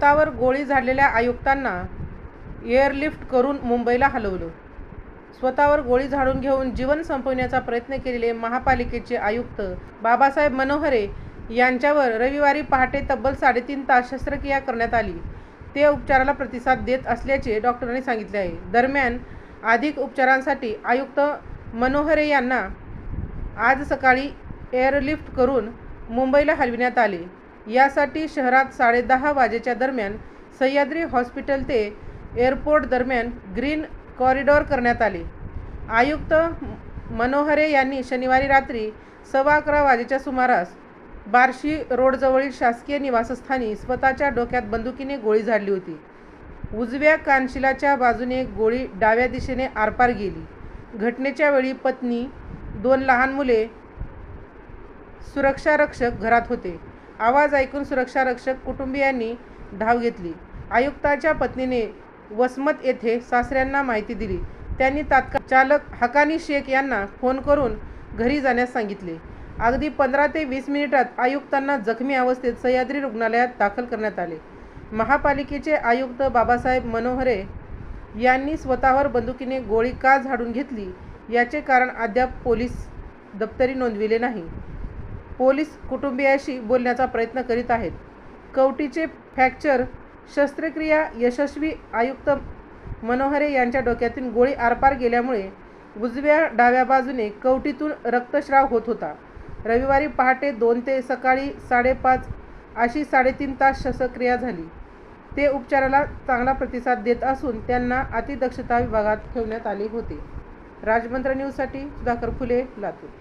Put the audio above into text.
स्वतःवर गोळी झाडलेल्या आयुक्तांना एअरलिफ्ट करून मुंबईला हलवलं. स्वतःवर गोळी झाडून घेऊन जीवन संपवण्याचा प्रयत्न केलेले महापालिकेचे आयुक्त बाबासाहेब मनोहरे यांच्यावर रविवारी पहाटे तब्बल साडेतीन तास शस्त्रक्रिया करण्यात आली. ते उपचाराला प्रतिसाद देत असल्याचे डॉक्टरांनी सांगितले आहे. दरम्यान अधिक उपचारांसाठी आयुक्त मनोहरे यांना आज सकाळी एअरलिफ्ट करून मुंबईला हलविण्यात आले. यासाठी शहरात साडेदहा वाजेच्या दरम्यान सह्याद्री हॉस्पिटल ते एअरपोर्ट दरम्यान ग्रीन कॉरिडॉर करण्यात आले. आयुक्त मनोहरे यांनी शनिवारी रात्री सव्वा अकरा वाजेच्या सुमारास बार्शी रोडजवळील शासकीय निवासस्थानी स्वतःच्या डोक्यात बंदुकीने गोळी झाडली होती. उजव्या कानशिलाच्या बाजूने गोळी डाव्या दिशेने आरपार गेली. घटनेच्या वेळी पत्नी दोन लहान मुले सुरक्षारक्षक घरात होते. आवाज ऐकून सुरक्षारक्षक कुटुंबियांनी धाव घेतली. आयुक्ताच्या पत्नीने वसमत येथे सासऱ्यांना माहिती दिली. त्यांनी तात्काळ चालक हकानी शेख यांना फोन करून घरी जाण्यास सांगितले. अगदी पंधरा ते वीस मिनिटात आयुक्तांना जखमी अवस्थेत सह्याद्री रुग्णालयात दाखल करण्यात आले. महापालिकेचे आयुक्त बाबासाहेब मनोहरे यांनी स्वतःवर बंदुकीने गोळी का झाडून घेतली याचे कारण अद्याप पोलीस दप्तरी नोंदविले नाही. पोलीस कुटुंबियाशी बोलण्याचा प्रयत्न करीत आहेत. कवटीचे फ्रॅक्चर शस्त्रक्रिया यशस्वी आयुक्त मनोहरे यांच्या डोक्यातून गोळी आरपार गेल्यामुळे उजव्या डाव्या बाजूने कवटीतून रक्तस्राव होत होता. रविवारी पहाटे दोन ते सकाळी साडेपाच अशी साडेतीन तास शस्त्रक्रिया झाली. ते उपचाराला चांगला प्रतिसाद देत असून त्यांना अतिदक्षता विभागात ठेवण्यात आले होते. राजमंत्र न्यूजसाठी सुधाकर फुले लातूर.